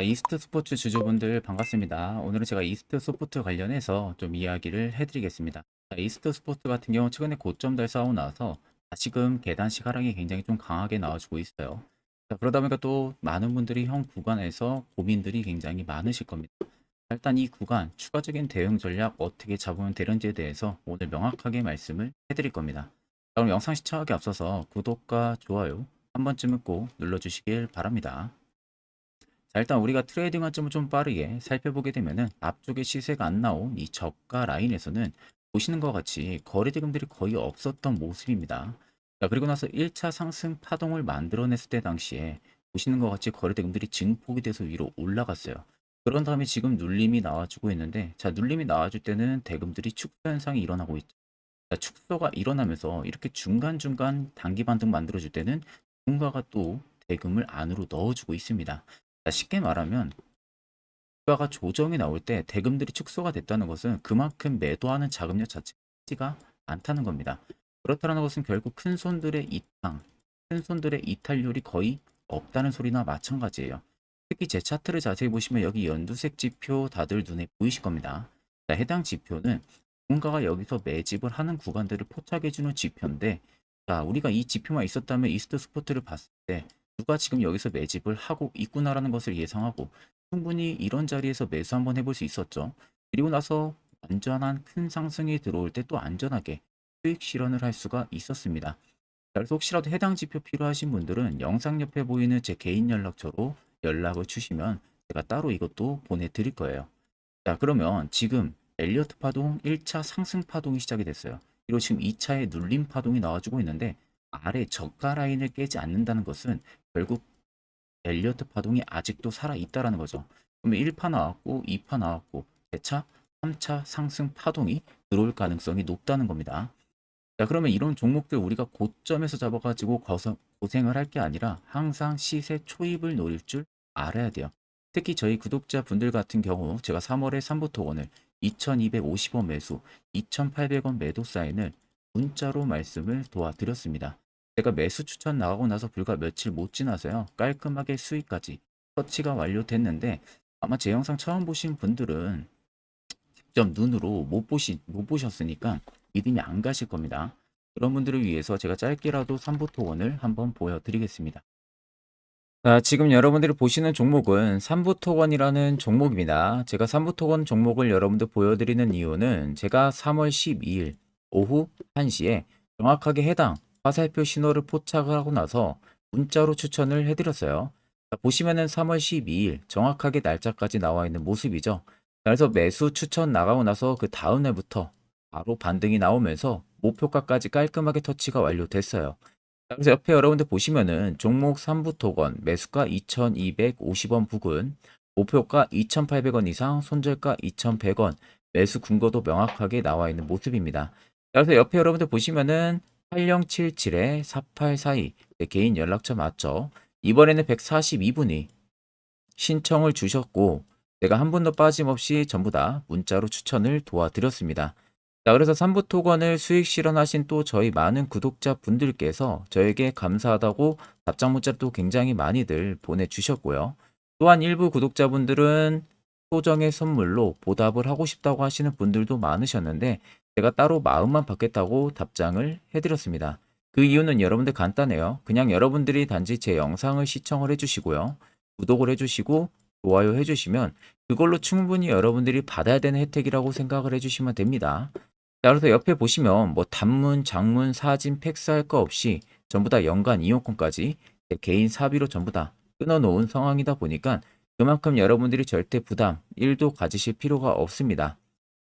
자, 이스트 스포츠 주주분들 반갑습니다. 오늘은 제가 이스트 소프트 관련해서 좀 이야기를 해드리겠습니다. 자, 이스트 스포츠 같은 경우 최근에 고점 달성하고 나서 다시금 계단식 하락이 굉장히 좀 강하게 나와주고 있어요. 자, 그러다 보니까 또 많은 분들이 형 구간에서 고민들이 굉장히 많으실 겁니다. 자, 일단 이 구간 추가적인 대응 전략 어떻게 잡으면 되는지에 대해서 오늘 명확하게 말씀을 해드릴 겁니다. 자, 그럼 영상 시청하기 앞서서 구독과 좋아요 한 번쯤은 꼭 눌러주시길 바랍니다. 자, 일단 우리가 트레이딩 관점을 좀 빠르게 살펴보게 되면은 앞쪽에 시세가 안 나온 이 저가 라인에서는 보시는 것 같이 거래 대금들이 거의 없었던 모습입니다. 자, 그리고 나서 1차 상승 파동을 만들어냈을 때 당시에 보시는 것 같이 거래 대금들이 증폭이 돼서 위로 올라갔어요. 그런 다음에 지금 눌림이 나와주고 있는데 자, 눌림이 나와줄 때는 대금들이 축소 현상이 일어나고 있죠. 자, 축소가 일어나면서 이렇게 중간중간 단기 반등 만들어줄 때는 누군가가 또 대금을 안으로 넣어주고 있습니다. 자, 쉽게 말하면 주가가 조정이 나올 때 대금들이 축소가 됐다는 것은 그만큼 매도하는 자금력 자체가 않다는 겁니다. 그렇다는 것은 결국 큰 손들의 이탕, 큰 손들의 이탈률이 거의 없다는 소리나 마찬가지예요. 특히 제 차트를 자세히 보시면 여기 연두색 지표 다들 눈에 보이실 겁니다. 자, 해당 지표는 누군가가 여기서 매집을 하는 구간들을 포착해주는 지표인데 자, 우리가 이 지표만 있었다면 이스트 스포트를 봤을 때 누가 지금 여기서 매집을 하고 있구나라는 것을 예상하고 충분히 이런 자리에서 매수 한번 해볼 수 있었죠. 그리고 나서 안전한 큰 상승이 들어올 때 또 안전하게 수익 실현을 할 수가 있었습니다. 자, 그래서 혹시라도 해당 지표 필요하신 분들은 영상 옆에 보이는 제 개인 연락처로 연락을 주시면 제가 따로 이것도 보내드릴 거예요. 자, 그러면 지금 엘리어트 파동 1차 상승 파동이 시작이 됐어요. 그리고 지금 2차의 눌림 파동이 나와주고 있는데 아래 저가 라인을 깨지 않는다는 것은 결국 엘리어트 파동이 아직도 살아 있다라는 거죠. 그러면 1파 나왔고 2파 나왔고 대차 3차 상승 파동이 들어올 가능성이 높다는 겁니다. 자 그러면 이런 종목들 우리가 고점에서 잡아가지고 거서, 고생을 할 게 아니라 항상 시세 초입을 노릴 줄 알아야 돼요. 특히 저희 구독자분들 같은 경우 제가 3월에 3부 토건을 2250원 매수, 2800원 매도 사인을 문자로 말씀을 도와드렸습니다. 제가 매수 추천 나가고 나서 불과 며칠 못 지나서요. 깔끔하게 수익까지 터치가 완료됐는데 아마 제 영상 처음 보신 분들은 직접 눈으로 못 보시 못 보셨으니까 믿음이 안 가실 겁니다. 그런 분들을 위해서 제가 짧게라도 3부 토건을 한번 보여드리겠습니다. 자, 지금 여러분들이 보시는 종목은 3부 토건이라는 종목입니다. 제가 3부 토건 종목을 여러분들 보여드리는 이유는 제가 3월 12일 오후 1시에 정확하게 해당 화살표 신호를 포착을 하고 나서 문자로 추천을 해드렸어요. 자, 보시면은 3월 12일 정확하게 날짜까지 나와 있는 모습이죠. 자, 그래서 매수 추천 나가고 나서 그 다음 날부터 바로 반등이 나오면서 목표가까지 깔끔하게 터치가 완료됐어요. 자, 그래서 옆에 여러분들 보시면은 종목 3부 토건 매수가 2250원 부근 목표가 2800원 이상 손절가 2100원 매수 근거도 명확하게 나와 있는 모습입니다. 자, 그래서 옆에 여러분들 보시면은 8077에 4842 네, 개인 연락처 맞죠? 이번에는 142분이 신청을 주셨고 제가 한 분도 빠짐없이 전부 다 문자로 추천을 도와드렸습니다. 자, 그래서 3부 토건을 수익 실현하신 또 저희 많은 구독자 분들께서 저에게 감사하다고 답장 문자도 굉장히 많이들 보내주셨고요. 또한 일부 구독자분들은 소정의 선물로 보답을 하고 싶다고 하시는 분들도 많으셨는데 제가 따로 마음만 받겠다고 답장을 해드렸습니다. 그 이유는 여러분들 간단해요. 그냥 여러분들이 단지 제 영상을 시청을 해주시고요. 구독을 해주시고 좋아요 해주시면 그걸로 충분히 여러분들이 받아야 되는 혜택이라고 생각을 해주시면 됩니다. 자, 그래서 옆에 보시면 뭐 단문, 장문, 사진, 팩스 할 거 없이 전부 다 연간 이용권까지 제 개인 사비로 전부 다 끊어놓은 상황이다 보니까 그만큼 여러분들이 절대 부담 1도 가지실 필요가 없습니다.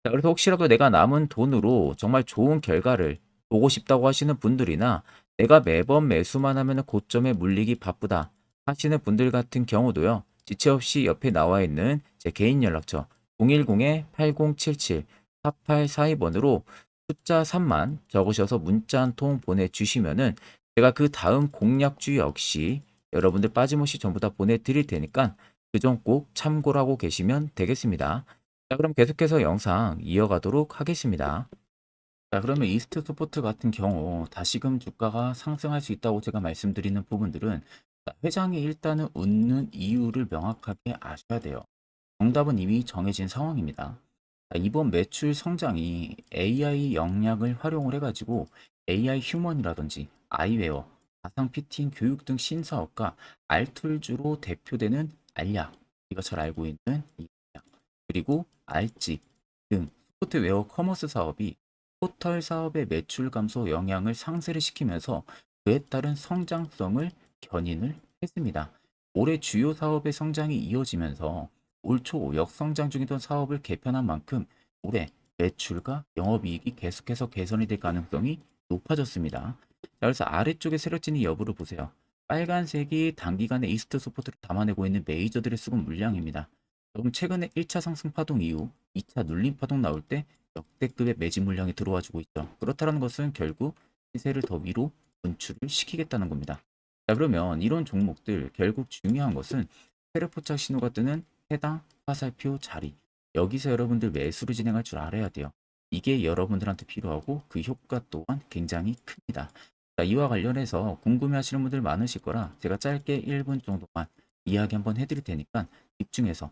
자, 그래서 혹시라도 내가 남은 돈으로 정말 좋은 결과를 보고 싶다고 하시는 분들이나 내가 매번 매수만 하면 고점에 물리기 바쁘다 하시는 분들 같은 경우도요. 지체 없이 옆에 나와 있는 제 개인 연락처 010-8077-4842번으로 숫자 3만 적으셔서 문자 한 통 보내주시면은 제가 그 다음 공략주 역시 여러분들 빠짐없이 전부 다 보내드릴 테니까 그 점 꼭 참고를 하고 계시면 되겠습니다. 자, 그럼 계속해서 영상 이어가도록 하겠습니다. 자, 그러면 이스트 스포트 같은 경우 다시금 주가가 상승할 수 있다고 제가 말씀드리는 부분들은 자, 회장이 일단은 웃는 이유를 명확하게 아셔야 돼요. 정답은 이미 정해진 상황입니다. 자, 이번 매출 성장이 AI 역량을 활용을 해가지고 AI 휴먼이라든지 아이웨어, 가상 피팅, 교육 등 신사업과 알툴주로 대표되는 알약, 우리가 잘 알고 있는 그리고 알집 등 소프트웨어 커머스 사업이 포털 사업의 매출 감소 영향을 상쇄를 시키면서 그에 따른 성장성을 견인을 했습니다. 올해 주요 사업의 성장이 이어지면서 올 초 역성장 중이던 사업을 개편한 만큼 올해 매출과 영업이익이 계속해서 개선이 될 가능성이 높아졌습니다. 자, 그래서 아래쪽에 세력진의 여부를 보세요. 빨간색이 단기간에 이스트 소프트를 담아내고 있는 메이저들의 수급 물량입니다. 그럼 최근에 1차 상승 파동 이후 2차 눌림 파동 나올 때 역대급의 매집 물량이 들어와 주고 있죠. 그렇다는 것은 결국 시세를 더 위로 분출을 시키겠다는 겁니다. 자, 그러면 이런 종목들 결국 중요한 것은 세력포착 신호가 뜨는 해당 화살표 자리. 여기서 여러분들 매수를 진행할 줄 알아야 돼요. 이게 여러분들한테 필요하고 그 효과 또한 굉장히 큽니다. 자, 이와 관련해서 궁금해 하시는 분들 많으실 거라 제가 짧게 1분 정도만 이야기 한번 해드릴 테니까 집중해서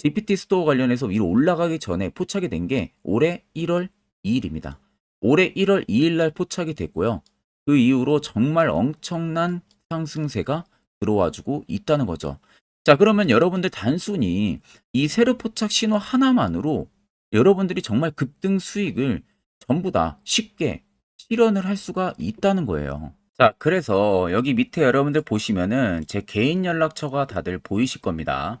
GPT 스토어 관련해서 위로 올라가기 전에 포착이 된 게 올해 1월 2일입니다. 올해 1월 2일 날 포착이 됐고요. 그 이후로 정말 엄청난 상승세가 들어와주고 있다는 거죠. 자, 그러면 여러분들 단순히 이 세르 포착 신호 하나만으로 여러분들이 정말 급등 수익을 전부 다 쉽게 실현을 할 수가 있다는 거예요. 자, 그래서 여기 밑에 여러분들 보시면은 제 개인 연락처가 다들 보이실 겁니다.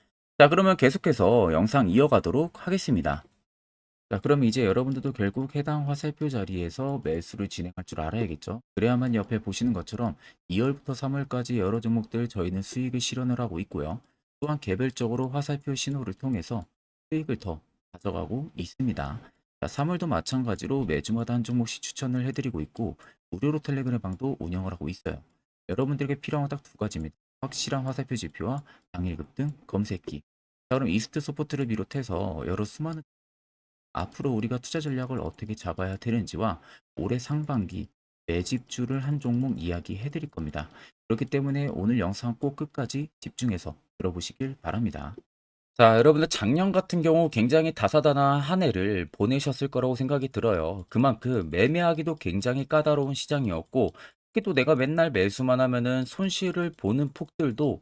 자, 그러면 계속해서 영상 이어가도록 하겠습니다. 자, 그럼 이제 여러분들도 결국 해당 화살표 자리에서 매수를 진행할 줄 알아야겠죠. 그래야만 옆에 보시는 것처럼 2월부터 3월까지 여러 종목들 저희는 수익을 실현을 하고 있고요. 또한 개별적으로 화살표 신호를 통해서 수익을 더 가져가고 있습니다. 자, 3월도 마찬가지로 매주마다 한 종목씩 추천을 해드리고 있고 무료로 텔레그램 방도 운영을 하고 있어요. 여러분들에게 필요한 건 딱 두 가지입니다. 확실한 화살표 지표와 당일 급 등 검색기. 자, 그럼 이스트 소포트를 비롯해서 여러 수많은 앞으로 우리가 투자 전략을 어떻게 잡아야 되는지와 올해 상반기 매집주를 한 종목 이야기해 드릴 겁니다. 그렇기 때문에 오늘 영상 꼭 끝까지 집중해서 들어보시길 바랍니다. 자, 여러분들 작년 같은 경우 굉장히 다사다난한 한 해를 보내셨을 거라고 생각이 들어요. 그만큼 매매하기도 굉장히 까다로운 시장이었고, 특히 또 내가 맨날 매수만 하면은 손실을 보는 폭들도